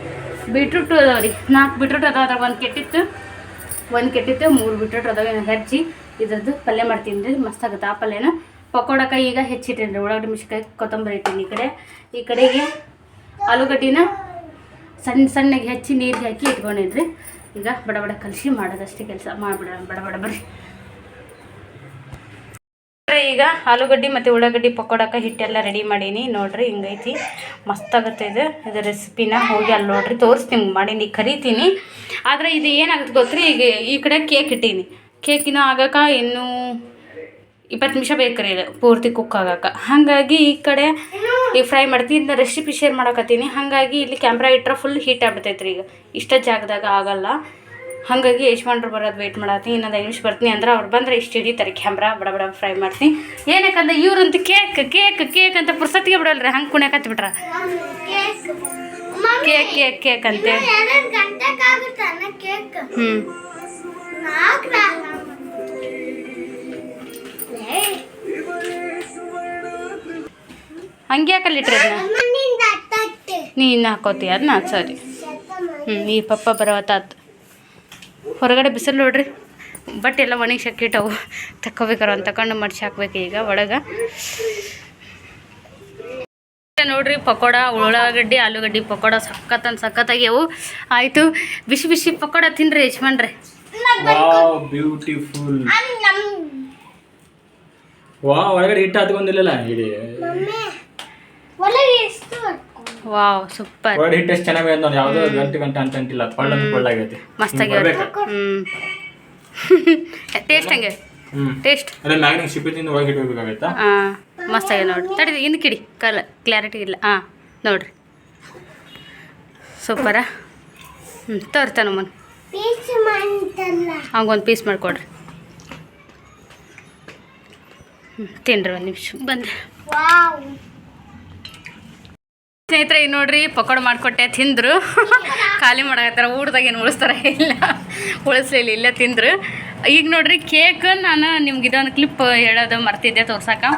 ಬೀಟ್ರೂಟ್ ಅದಾವೆ ರೀ ನಾಲ್ಕು ಬೀಟ್ರೂಟ್ ಅದಾವ ಅದ್ರಾಗ ಒಂದು ಕೆಟ್ಟಿತ್ತು. ಒಂದು ಕೆಟ್ಟಿತ್ತು, ಮೂರು ಬೀಟ್ರೂಟ್ ಅದಾವೆ ಹೆಚ್ಚಿ ಇದ್ರದ್ದು ಪಲ್ಯ ಮಾಡ್ತೀನಿ ರೀ ಮಸ್ತ್ ಆಗುತ್ತೆ ಆ ಪಲ್ಯನ. ಪಕೋಡಕ್ಕೆ ಈಗ ಹೆಚ್ಚಿಟ್ಟೇನಿ ರೀ ಉಳ್ಳಾಗಡ್ಡಿ ಮಿಶ್ಕಾಯಿ ಕೊತ್ತಂಬರಿ ಇಟ್ಟೀನಿ ಈ ಕಡೆ. ಈ ಕಡೆಗೆ ಆಲೂಗಡ್ಡಿನ ಸಣ್ಣ ಸಣ್ಣಗೆ ಹೆಚ್ಚಿ ನೀರು ಹಾಕಿ ಇಟ್ಕೊಂಡಿದ್ರಿ. ಈಗ ಬಡ ಬಡ ಕಲಸಿ ಮಾಡೋದಷ್ಟೇ ಕೆಲಸ. ಮಾಡಿಬಿಡೋಣ, ಬಡ ಬಡ ಬರ್ರಿ. ಈಗ ಆಲೂಗಡ್ಡೆ ಮತ್ತು ಉಳ್ಳಾಗಡ್ಡಿ ಪಕೋಡಕ್ಕೆ ಹಿಟ್ಟೆಲ್ಲ ರೆಡಿ ಮಾಡೀನಿ. ನೋಡ್ರಿ, ಹಿಂಗೈತಿ. ಮಸ್ತಾಗುತ್ತೆ ಇದು. ಇದು ರೆಸಿಪಿನ ಹೋಗಿ ಅಲ್ಲಿ ನೋಡ್ರಿ, ತೋರಿಸ್ತೀನಿ ಮಾಡೀನಿ, ಕರಿತೀನಿ. ಆದರೆ ಇದು ಏನಾಗುತ್ತೆ ಗೊತ್ತ್ರಿ? ಈಗ ಈ ಕಡೆ ಕೇಕ್ ಇಟ್ಟೀನಿ. ಕೇಕಿನ ಆಗಕ್ಕೆ ಇನ್ನೂ ಇಪ್ಪತ್ತು ನಿಮಿಷ ಬೇಕ್ರಿ ಇದು ಪೂರ್ತಿ ಕುಕ್ ಆಗಕ್ಕೆ ಹಾಗಾಗಿ ಈ ಕಡೆ ಈಗ ಫ್ರೈ ಮಾಡ್ತೀನಿ. ಇದನ್ನ ರೆಸಿಪಿ ಶೇರ್ ಮಾಡಕತ್ತೀನಿ. ಹಾಗಾಗಿ ಇಲ್ಲಿ ಕ್ಯಾಮ್ರಾ ಇಟ್ಟರೆ ಫುಲ್ ಹೀಟ್ ಆಗ್ಬಿಡ್ತೈತ್ರಿ ಈಗ. ಇಷ್ಟ ಜಾಗದಾಗ ಆಗಲ್ಲ. ಹಾಗಾಗಿ ಯಜಮಾನ್ರು ಬರೋದು ವೆಯ್ಟ್ ಮಾಡತ್ತೀನಿ ಇನ್ನೊಂದು ಐದು ನಿಮಿಷ ಬರ್ತೀನಿ ಅಂದ್ರೆ ಅವ್ರು ಬಂದರೆ ಇಷ್ಟು ಹಿಡಿತಾರೆ ಕ್ಯಾಮ್ರಾ ಬಡ ಬಡ ಫ್ರೈ ಮಾಡ್ತೀನಿ. ಏನಕ್ಕಂದ್ರೆ ಇವ್ರಂತೂ ಕೇಕ್ ಕೇಕ್ ಕೇಕ್ ಅಂತ ಪುರ್ಸತ್ತಿಗೆ ಬಿಡಲ್ರಿ, ಹಂಗೆ ಕುಣ್ಯಾಕತ್ತಿ ಬಿಟ್ರ. ಕೇಕ್ ಕೇಕ್ ಕೇಕ್ ಅಂತ. ಹ್ಞೂ ಹಂಗೆ ಯಾಕಲ್ಲಿಟ್ರಿ ಅದನ್ನ ನೀನು ಹಾಕೋತಿ ಅದನ್ನ ಸರಿ. ಹ್ಞೂ ಈ ಪಪ್ಪ ಬರವತ್ತಾತು ಹೊರಗಡೆ ಬಿಸಿಲು ನೋಡ್ರಿ. ಬಟ್ ಎಲ್ಲ ಒಣಗಿ ಶಕ್ಕಿಟ್ಟವು. ತಕ್ಕೋಬೇಕಾರ ಅಂತ ತಕೊಂಡು ಮಡಿಸಿ ಹಾಕ್ಬೇಕು ಈಗ ಒಳಗೆ. ನೋಡ್ರಿ ಪಕೋಡ ಉಳ್ಳಾಗಡ್ಡಿ ಆಲೂಗಡ್ಡಿ ಪಕೋಡ ಸಖತ್ ಅಂತ ಸಖತ್ತಾಗ್ಯವು ಆಯಿತು. ಬಿಸಿ ಬಿಸಿ ಪಕೋಡ ತಿನ್ರಿ ಯಜಮಾನ್ರಿ. ಬ್ಯೂಟಿಫುಲ್ ವಾ ಒಳಗಡೆ ಹಿಟ್ಟು ಹತ್ಕೊಂಡಿಲ್ಲಲ್ಲ? Wow super. ವರ್ಡ್ ಹಿಟ್ ಎಷ್ಟು ಚೆನ್ನಾಗಿ ನೋಡಿ ಯಾವುದೋ ಗಂಟೆ ಗಂಟೆ ಅಂತ ಅಂಟಿಲ್ಲ ಪಳ್ಳ ಕೊಳ್ಳಾಗೈತಿ ಮಸ್ತಾಗ್ಯವ ಹ್ಞೂ ಟೇಸ್ಟ್ ಹಂಗೆ? ಟೇಸ್ಟ್ ಅದೇ ಮ್ಯಾಗ್ನಿಂಗ್ ಸಿಪ್ಪಿದಿಂದ ಒಳಗೆ ಇಟ್ಕೋಬೇಕಾಗತ್ತಾ ಹಾಂ ಮಸ್ತಾಗಿದೆ ನೋಡ್ರಿ. ತಡಿ ಇನ್ನು ಕಿಡಿ. ಕಲ ಕ್ಲಾರಿಟಿ ಇಲ್ಲ. ಹಾಂ ನೋಡ್ರಿ. ಸೂಪರ? ಹ್ಞೂ ತೋರ್ತಾನ ಮನ್ ಹಂಗೊಂದು ಪೀಸ್ ಮಾಡಿಕೊಡ್ರಿ. ಹ್ಞೂ ತಿನ್ರಿ ಒಂದು ನಿಮಿಷ. ಬಂದೆ ವಾವ್ ಸ್ನೇಹಿತರೆ ಈಗ ನೋಡ್ರಿ, ಪಕೋಡ ಮಾಡಿಕೊಟ್ಟೆ, ತಿಂದರು. ಖಾಲಿ ಮಾಡಕತ್ತಾರ, ಊಟದಾಗ ಏನು ಉಳಿಸ್ತಾರ? ಇಲ್ಲ. ಉಳಿಸ್ಲಿಲ್ಲ, ಇಲ್ಲೇ ತಿಂದರು. ಈಗ ನೋಡ್ರಿ, ಕೇಕ್ ನಾನು ನಿಮ್ಗೆ ಇದೊಂದು ಕ್ಲಿಪ್ ಹೇಳೋದು ಮರ್ತಿದ್ದೆ ತೋರ್ಸಕ್ಕೆ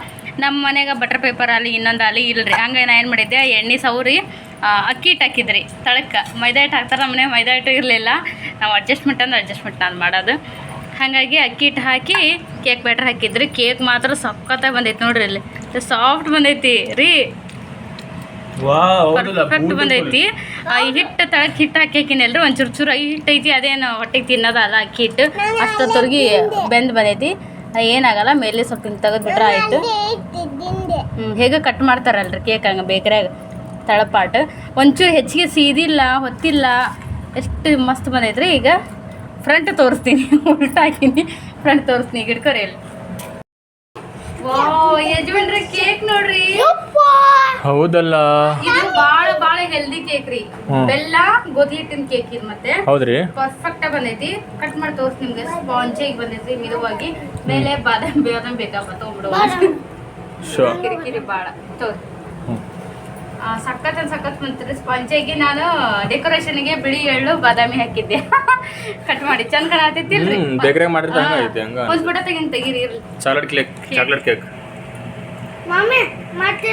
ನಮ್ಮ ಮನೆಗೆ ಬಟರ್ ಪೇಪರ್ ಅಲ್ಲಿ, ಇನ್ನೊಂದು ಅಲ್ಲಿ ರೀ ಹಂಗೆ ನಾ ಏನು ಮಾಡಿದ್ದೆ, ಎಣ್ಣೆ ಸೌರಿ ಅಕ್ಕಿ ಹಿಟ್ಟು ಹಾಕಿದ್ರಿ ತಳಕ್ಕೆ ಮೈದಾ ಹಿಟ್ಟು ಹಾಕ್ತಾರೆ ನಮ್ಮನೆ ಮೈದಾ ಹಿಟ್ಟು ಇರಲಿಲ್ಲ. ನಾವು ಅಡ್ಜಸ್ಟ್ಮೆಂಟ್ ಅಂದ್ರೆ ಅಡ್ಜಸ್ಟ್ಮೆಂಟ್ ನಾನು ಮಾಡೋದು. ಹಾಗಾಗಿ ಅಕ್ಕಿ ಹಿಟ್ಟು ಹಾಕಿ, ಕೇಕ್ ಬ್ಯಾಟರ್ ಹಾಕಿದ್ರಿ. ಕೇಕ್ ಮಾತ್ರ ಸಕ್ಕತ್ತಾಗಿ ಬಂದೈತಿ ನೋಡ್ರಿ ಇಲ್ಲಿ ಸಾಫ್ಟ್ ಬಂದೈತಿ ರೀ. ಪರ್ಫೆಕ್ಟ್ ಬಂದೈತಿ. ಆ, ಈ ಹಿಟ್ಟು ತಳಕ್ ಹಿಟ್ಟು ಹಾಕಿನಲ್ರಿ ಒಂದ್ ಒಂಚೂರು ಚೂರು ಈ ಹಿಟ್ಟು ಐತಿ ಅದೇನು ಹೊಟ್ಟೆಗೆ ತಿನ್ನೋದಲ್ಲ ಅಕ್ಕಿ ಹಿಟ್ಟು. ಅಷ್ಟು ತೊರ್ಗಿ ಬೆಂದು ಬಂದೈತಿ. ಏನಾಗಲ್ಲ ಮೇಲೆ ಸ್ವಲ್ಪ ಹಿಂಗೆ ತೆಗೆದು ಬಿಟ್ರೆ ಆಯಿತು. ಹ್ಞೂ ಹೇಗೆ ಕಟ್ ಮಾಡ್ತಾರಲ್ರಿ ಕೇಕ್ ಹಂಗೆ ಬೇಕ್ರ್ಯಾಗ ತಳಪಾಟ್. ಒಂಚೂರು ಹೆಚ್ಚಿಗೆ ಸೀದಿಲ್ಲ ಹೊತ್ತಿಲ್ಲ ಎಷ್ಟು ಮಸ್ತ್ ಬಂದೈತ್ರಿ ಈಗ. ಫ್ರಂಟ್ ತೋರಿಸ್ತೀನಿ ಉಲ್ಟಾಕಿನಿ. ಫ್ರಂಟ್ ತೋರಿಸ್ತೀನಿ ಹಿಡ್ಕೊರಿ ಅಲ್ಲಿ ಯಜಮಾನ್ರಿ ಕೇಕ್ ನೋಡ್ರಿ. ಹೌದಲ್ಲ. ಇದು ಬಾಳ ಬಾಳ ಹೆಲ್ದಿ ಕೇಕ್ ರೀ. ಬೆಲ್ಲ ಗೋಧಿ ಹಿಟ್ಟಿನ ಕೇಕ್ ಇದು ಮತ್ತೆ. ಹೌದ್ರಿ. ಪರ್ಫೆಕ್ಟ್ ಬಂದೈತಿ. ಕಟ್ ಮಾಡಿ ತೋರ್ಸ್ ನಿಮ್ಗೆ. ಆಗಿ ಬಂದೈತಿ ಮಿದುವಾಗಿ. ಮೇಲೆ ಬಾದಾಮಿ ಬಾದಾಮಿ ಬೇಕಪ್ಪ ತಗೊಂಡ್ಬಿಡುವ ಶೋ ಕಿರಿಕಿರಿ ಬಾಳ. ತೋರ್ ಹ್ಮ್. ಆ, ಸಖತ್ ಅಂತ ಸಖತ್ ಬಂತ್ರಿ ಸ್ಪಂಜಿಗೆ ನಾನು ಡೆಕೋರೇಷನ್ಗೆ ಬಿಳಿ ಎಳ್ಳು ಬಾದಾಮಿ ಹಾಕಿದ್ದೆ. ಕಟ್ ಮಾಡಿ. ಚಂದ ಕಾಣತೈತಿಲ್ರಿ ಹ್ಮ್ ಬೇಕ್ರಿಯಾಗ ಮಾಡಿದ್ರೆ ಹಂಗೈತಿ ಹಂಗ. ಒಂದ್ ಬಿಡ ತೆಗಿನ್ ತೆಗೀರಿ chocolate cake chocolate cake mummy ಮತ್ತೆ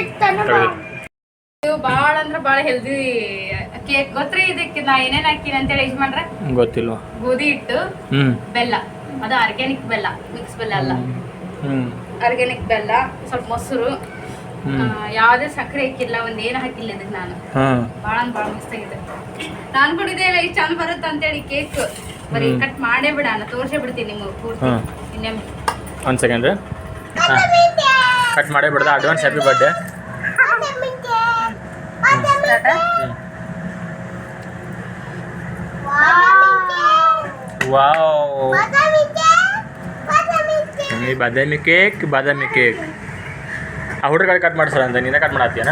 ಇದು ಭಾಳ ಅಂದ್ರೆ ಭಾಳ ಹೆಲ್ದಿ ಕೇಕ್ ಗೊತ್ತ್ರಿ ಇದಕ್ಕೆ ನಾ ಏನೇನ್ ಹಾಕಿನಿ ಅಂತೇಳಿ ಮಾಡ್ರೆ? ಗೊತ್ತಿಲ್ವಾ? ಗೋಧಿ ಹಿಟ್ಟು ಬೆಲ್ಲ. ಅದು ಆರ್ಗ್ಯಾನಿಕ್ ಬೆಲ್ಲ ಮಿಕ್ಸ್ ಬೆಲ್ಲ ಅಲ್ಲ. ಆರ್ಗ್ಯಾನಿಕ್ ಬೆಲ್ಲ ಸ್ವಲ್ಪ ಮೊಸರು ಯಾವುದೇ ಸಕ್ಕರೆ ಹಾಕಿಲ್ಲ ಒಂದ್ ಏನು ಹಾಕಿಲ್ಲ ಅದಕ್ಕೆ ನಾನು. ಹಾ. ಭಾಳ ಅಂದ್ರೆ ಭಾಳ ಮಸ್ತ್ ಆಗಿದೆ ನಾನು ಕುಡಿದೆ ಇಲ್ಲ ಇಷ್ಟು ಚಂದ ಬರುತ್ತೆ ಅಂತೇಳಿ ಕೇಕ್. ಬರೀ ಕಟ್ ಮಾಡೇ ಬಿಡ ನಾನು ತೋರ್ಸೇ ಬಿಡ್ತೀನಿ ನಿಮಗೆ ಪೂರ್ತಿ. ಇನ್ನೇ ಇನ್ನೊಮ್ಮೆ ಒಂದು ಸೆಕೆಂಡ್ ಕಟ್ ಮಾಡೇ ಬಿಡ್ದ ಅಡ್ವಾನ್ಸ್ ಹ್ಯಾಪಿ ಬರ್ಡೇ ವಾವ್. ಈ ಬಾದಾಮಿ ಕೇಕ್ ಬಾದಾಮಿ ಕೇಕ್. ಆ ಹುಡುಗರು ಕಟ್ ಮಾಡ್ಸಲ್ಲ ಅಂತ ನೀನೇ ಕಟ್ ಮಾಡತ್ತೀಯನ?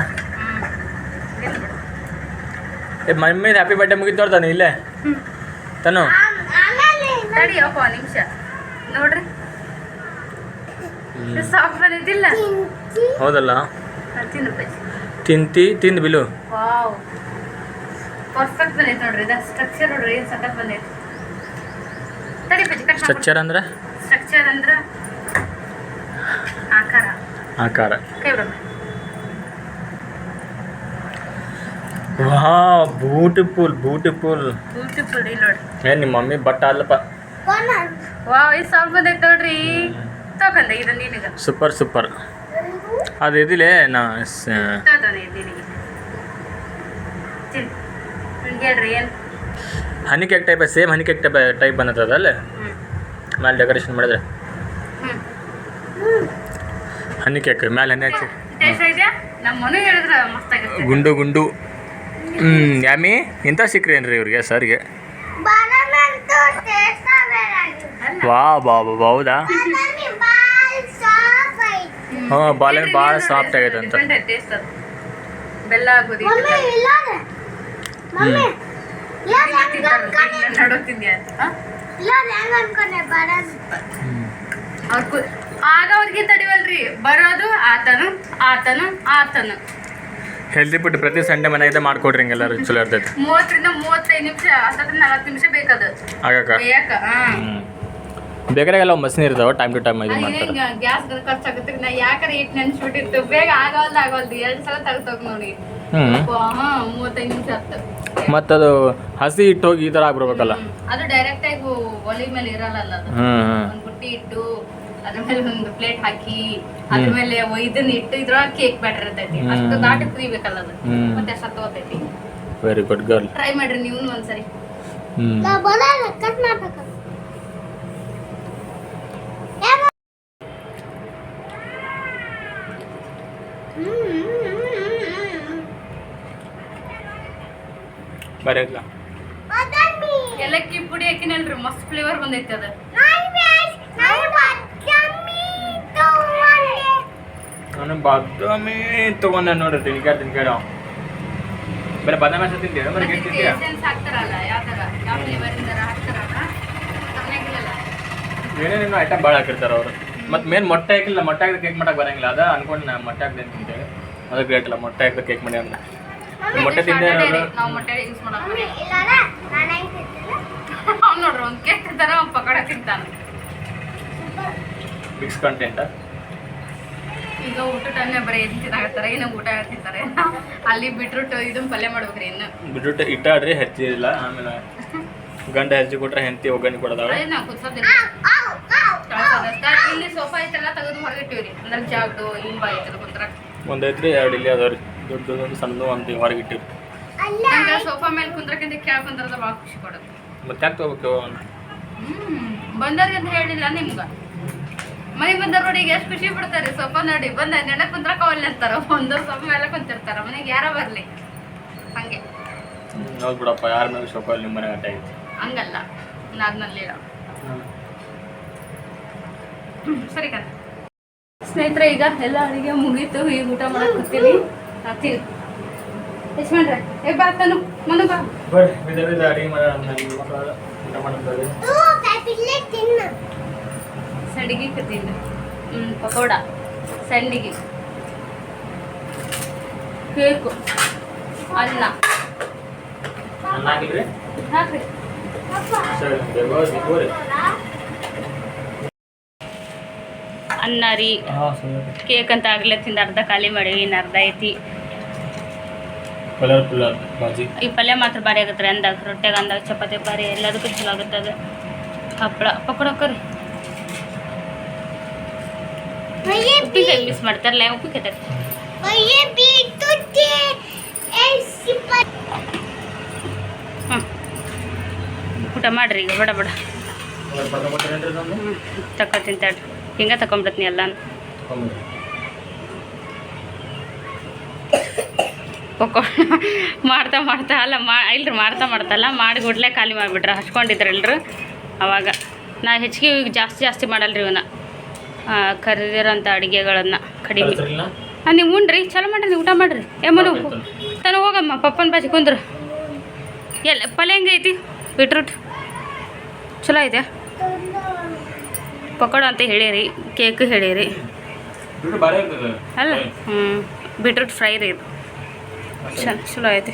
ಏ ಮಮ್ಮಿ ಹ್ಯಾಪಿ ಬರ್ಡೇ ಮುಗಿತು ನೋಡ್ತಾನೆ ಇಲ್ಲೇ? ತನು? ತಡಿ ಅಪ್ಪ ಒಂದ್ ನಿಮಿಷ. ನೋಡ್ರಿ. ಬಂದಿದ್ದಿಲ್ಲ? ಹೌದಲ್ಲ? ತಿಂತಿ ತಿಂದು ಬಿಲು. ವಾವ್. ಪರ್ಫೆಕ್ಟ್ ಬಂದೈತೆ ನೋಡ್ರಿ ಇದು ಸ್ಟ್ರಕ್ಚರ್ ನೋಡ್ರಿ ಏನು ಸಖತ್ ಬಂದೈತೆ. ತಡಿ ಬಜ್ಜಿ ಕಟ್ ಸ್ಟ್ರಕ್ಚರ್ ಅಂದ್ರೆ? ಸ್ಟ್ರಕ್ಚರ್ ಅಂದ್ರ ಆಕಾರ. ಆಕಾರ. ವಾ ಬ್ಯೂಟಿಫುಲ್ ಬ್ಯೂಟಿಫುಲ್ ಬ್ಯೂಟಿಫುಲ್ ಇಲ್ಲಿ ನೋಡಿ ಏ ನಿಮ್ಮ ಮಮ್ಮಿ ಬಟ್ಟ ಅಲ್ಲಪ್ಪ. ಇದು ಸಾಫ್ಟ್ ಬಂದೈತೆ ನೋಡ್ರಿ. ತಗೊಂಡೆ ಇದು ನಿನಗೆ. ಸೂಪರ್ ಸೂಪರ್ ಅದು ಇದಿಲ್ಲ ನಾ honey cake type same honey cake type type ಬಂದದಲ್ಲ ಮ್ಯಾಲೆ ಮೇಲೆ ಡೆಕೋರೇಷನ್ ಮಾಡಿದ್ರೆ ಹನಿ ಕೇಕ್ ಮೇಲೆ ಹನಿ ಹಚ್ಚಿ ಗುಂಡು ಗುಂಡು. ಹ್ಮ್ ಯಾಮಿ ಇಂಥ ಸಿಕ್ರಿ ಏನ್ರಿ ಇವ್ರಿಗೆ ಸರ್ಗೆ? ವಾ ಬಾ ಬಾ ಹೌದಾ? ಹಾ ಬಾಲ ಭಾಳ ಸಾಫ್ಟ್ ಆಗೈತೆ ಅಂತ ಬೆಲ್ಲ ಗೋಧಿ ಆಗ ಅವ್ರಿಗೆ ತಡಿವಲ್ರಿ. ಬರೋದು ಆತನು ಆತನು ಆತನು. ಹೆಲ್ದಿ ಫುಡ್ ಪ್ರತಿ ಸಂಡೆ ಮನೆಗೆ ಮಾಡ್ಕೊಡ್ರಿ ಹಿಂಗೆಲ್ಲರೂ ಚಲೋ ಇರ್ತೈತಿ. ಮೂವತ್ತರಿಂದ ಮೂವತ್ತೈದು ನಿಮಿಷ ಹತ್ತರಿಂದ ನಲವತ್ತು ನಿಮಿಷ ಬೇಕದು. ಆಗಕ್ಕ? ಬೇಯಕ್ಕ ಎಲ್ಲ ಮಸ್ನಿ ಇರ್ತಾವೆ ಟೈಮ್ ಟು ಟೈಮ್ ಇದು ಮಾಡ್ತಾರೆ. ಗ್ಯಾಸ್ ಖರ್ಚಾಗುತ್ತೆ ನಾ ಯಾಕರೆ ಇಟ್ಟು ನೆನ್ಸ್ಬಿಟ್ಟಿತ್ತು ಬೇಗ ಆಗವಲ್ದು ಆಗವಲ್ದು. ಎರಡು ಸಲ ತೆಗ್ದೋಗ್ ನೋಡಿ. ಮತ್ತದು ಹಸಿ ಇಟ್ಟು ಹೋಗಿ ಈ ಥರ ಆಗ್ಬಿಡ್ಬೇಕಲ್ಲ? ಅದು ಡೈರೆಕ್ಟ್ ಆಗಿ ಒಲಿ ಮೇಲೆ ಇರಲ್ಲ ಅದು. ಬುಟ್ಟಿ ಇಟ್ಟು ಅದ್ರ ಮೇಲೆ ಒಂದು ಪ್ಲೇಟ್ ಹಾಕಿ ಅದ್ರ ಮೇಲೆ ಇದನ್ನ ಇಟ್ಟು ಇದ್ರೊಳಗ ಕೇಕ್ ಬ್ಯಾಟರ್ ಇರ್ತೈತಿ. ಅಷ್ಟು ದಾಟಿ ಕುದಿಬೇಕಲ್ಲ ಅದು. ಮತ್ತೆ ಅಷ್ಟು ತಗೋತೈತಿ ವೆರಿ ಗುಡ್ ಗರ್ಲ್ ಟ್ರೈ ಮಾಡ್ರಿ ನೀವು ಒಂದ್ಸರಿ. ಕಟ್ ಮಾಡ್ಬೇಕು. ಎಲ್ಲಕ್ಕಿ ಪುಡಿ ಹಾಕಿನಲ್ರಿ ಮಸ್ತ್ ಫ್ಲೇವರ್ ಬಂದೈತಿ ಅದ ನಾಯಿ ಬ್ಯಾಸ್ ನಾಯಿ ಬಾದಾಮಿ ತಗೊಂಡೆ ನಾನು ಬಾದಾಮಿ ತಗೊಂಡ ನೋಡ್ರಿ ತಿನ್ಕಾಡ್ ತಿನ್ಕಾಡ ಬರೀ ಬಾದಾಮಿ ಅಷ್ಟೇ ತಿಂತೀಯ? ಬರೀ ಕೇಕ್ ತಿಂತೀಯ? ಏನೇನೇನು ಐಟಮ್ ಭಾಳ ಹಾಕಿರ್ತಾರೆ ಅವರು. ಮತ್ತು ಮೇನ್ ಮೊಟ್ಟೆ ಹಾಕಿಲ್ಲ ಮೊಟ್ಟೆ ಹಾಕಿದ್ರೆ ಕೇಕ್ ಮಾಡಕ್ಕೆ ಬರಂಗಿಲ್ಲ. ಅದ ಅನ್ಕೊಂಡು ನಾನು ಮೊಟ್ಟೆ ಹಾಕ್ದೆ ಅಂತೇಳಿ ಅದು ಗ್ರೇಟ್ ಇಲ್ಲ ಮೊಟ್ಟೆ ಹಾಕಿದ್ರೆ ಕೇಕ್ ಮಾಡಿ ಅಂದ್ರೆ ಮೊಟ್ಟೆ ತಿಂದೆ ನೋಡ್ರಿ ಒಂದು ಕೇಕ್ ತರ ಪಕೋಡ ತಿಂತಾನ. ಮಿಕ್ಸ್ ಕಂಟೆಂಟ್ ಈಗ ಊಟ ಟೈಮ್ ಬರೀ ಏನ್ ತಿನ್ನಾಕತ್ತಾರ ಇನ್ನು ಊಟ ಹೇಳ್ತಿರ್ತಾರೆ ಅಲ್ಲಿ ಬಿಟ್ರೂಟ್ ಇದನ್ನ ಪಲ್ಯ ಮಾಡ್ಬೇಕ್ರಿ ಇನ್ನು. ಬಿಟ್ಬಿಟ್ಟು ಇಟ್ಟಾಡ್ರಿ ಹೆಚ್ಚಿಲ್ಲ ಆಮೇಲೆ ಗಂಡ ಹೆಚ್ಚಿ ಕೊಟ್ರೆ ಹೆಂಡತಿ ಒಗ್ಗರಣೆ ಕೊಡೋದಾವ. ಅದೇ ನಾವು ಕುದ್ಸೋದಿಲ್ಲ ಇಲ್ಲಿ ಸೋಫಾ ಐತೆಲ್ಲ ತೆಗೆದು ಹೊರಗಿಟ್ಟಿವ್ರಿ ಅಂದ್ರೆ ಜಾಗಡು ಹಿಂಬ ಐತದ ಕುಂತ್ರ. ಒಂದೈತ್ರಿ ಎರಡು ಇಲ್ಲಿ ಅದಾವ್ರಿ. ದೊಡ್ಡದೊಂದು ಸಣ್ಣದು ಒಂದು ಹೊರಗೆ ಇಟ್ಟಿವಿ ಅಲ್ಲ ನಂಗೆ ಸೋಫಾ ಮೇಲೆ ಕುಂದ್ರಕ್ಕಿಂತ ಕೆಳಗೆ ಕುಂದ್ರದ ಭಾಳ ಖುಷಿ ಕೊಡುತ್ತೆ. ಮತ್ತೆ ಯಾಕೆ ತಗೋಬೇಕು ಬಂದವ್ರಿಗೆ ಅಂತ ಹೇಳಿಲ್ಲ ನಿಮ್ಗ? ಮನೆಗೆ ಬಂದವ್ರ ನೋಡಿ ಎಷ್ಟು ಖುಷಿ ಪಡ್ತಾರೆ. ಸೊಪ್ಪ ನೋಡಿ ಬಂದ ನೆನಕ್ ಕುಂತ್ರ ಕವಲ್ ಅಂತಾರ. ಒಂದು ಸೊಪ್ಪ ಮೇಲೆ ಕುಂತಿರ್ತಾರ. ಮನೆಗೆ ಯಾರ ಬರ್ಲಿ. ಹಂಗೆ. ಹೌದು ಬಿಡಪ್ಪ. ಯಾರ ಮೇಲೆ ಶೋಕ ನಿಮ್ಮ ಮನೆ ಐತಿ ಹಂಗಲ್ಲ. ನಾದ್ನಲ್ಲಿ ಸರಿ ಕಣ. ಸ್ನೇಹಿತರೆ ಈಗ ಎಲ್ಲ ಅಡುಗೆ ಮುಗೀತು. ಈಗ ಊಟ ಮಾಡಕ್ ಕೂತೀವಿ ಹಾಕ್ತೀವಿ ಎಷ್ಟು ಮಾಡ್ರೆ ಏ ಬಾ ತನು? ಮನು ಬಾ. ಬರ್ರಿ ಬಿದ ಬಿದ ಅಡಿಗೆ ಮಾಡೋಣ. ಊಟ ಮಾಡ್ತಾರೆ ಕತ್ತೀನಿ ಹ್ಞೂ ಪಕೋಡ ಸಂಡಿಗೆ. ಕೇಕು ಅನ್ನ. ಹಾಕ್ರಿ. ಅನ್ನ ರೀ. ಕೇಕ್ ಅಂತ ಆಗ್ಲೇ ತಿಂದ ಅರ್ಧ ಖಾಲಿ ಮಾಡೀವಿ ಇನ್ನು ಅರ್ಧ ಐತಿ. ಈ ಪಲ್ಯ ಮಾತ್ರ ಬಾರಿ ಆಗತ್ತೆ ರೀ ಅಂದಾಗ ರೊಟ್ಯಾಗ ಅಂದಾಗ ಚಪಾತಿ ಬಾರಿ ಎಲ್ಲದಕ್ಕೂ ಚಲೋ ಆಗುತ್ತೆ ಅದು. ಹಪ್ಪಳ ಪಕೋಡ ಕರಿ ಬಯ್ಯೆ ಉಪ್ಪಿನಕಾಯಿ ಮಿಸ್ ಮಾಡ್ತಾರಲ್ಲ ಉಪ್ಪಿನಕಾಯಿ ಹ್ಞೂ ಊಟ ಮಾಡ್ರಿ ಈಗ ಬಡ ಬಡ. ತಕೊ ತಿಂತಾಡ್ರಿ ಹಿಂಗೆ ತಗೊಂಬಿಡ್ತೀನಿ ಎಲ್ಲಾನು? ಪಕೋಡ ಮಾಡ್ತಾ ಮಾಡ್ತಾ ಅಲ್ಲ ಮಾ ಇಲ್ರಿ ಮಾಡ್ತಾ ಮಾಡ್ತಲ್ಲ ಮಾಡಿ ಗುಡ್ಲೆ ಖಾಲಿ ಮಾಡಿಬಿಟ್ರೆ. ಹಚ್ಕೊಂಡಿದ್ರು ಎಲ್ಲರು ಅವಾಗ. ನಾ ಹೆಚ್ಚಿಗೆ ಈಗ ಜಾಸ್ತಿ ಜಾಸ್ತಿ ಮಾಡಲ್ರಿ ಇವನ್ನ ಕರಿದಿರೋಂಥ ಅಡುಗೆಗಳನ್ನು ಕಡಿಮೆ. ಹಾಂ ನೀವು ಉಣ್ರಿ ಚಲೋ ಮಾಡ್ರಿ ನೀವು ಊಟ ಮಾಡ್ರಿ. ಏ ಮನು ತಾನು ಹೋಗಮ್ಮ ಪಪ್ಪನ ಬಾಜಿ ಕುಂದ್ರು. ಎಲ್ಲ ಪಲ್ಯ ಹೆಂಗೆ ಐತಿ? ಬಿಟ್ರೂಟ್ ಚಲೋ ಐತೆ ಪಕೋಡ ಅಂತ ಹೇಳಿರಿ ಕೇಕ್ ಹೇಳಿರಿ. ಅಲ್ಲ ಹ್ಞೂ ಬಿಟ್ರೂಟ್ ಫ್ರೈ ರೀ ಇದು. ಚಲೋ ಚಲೋ ಐತಿ.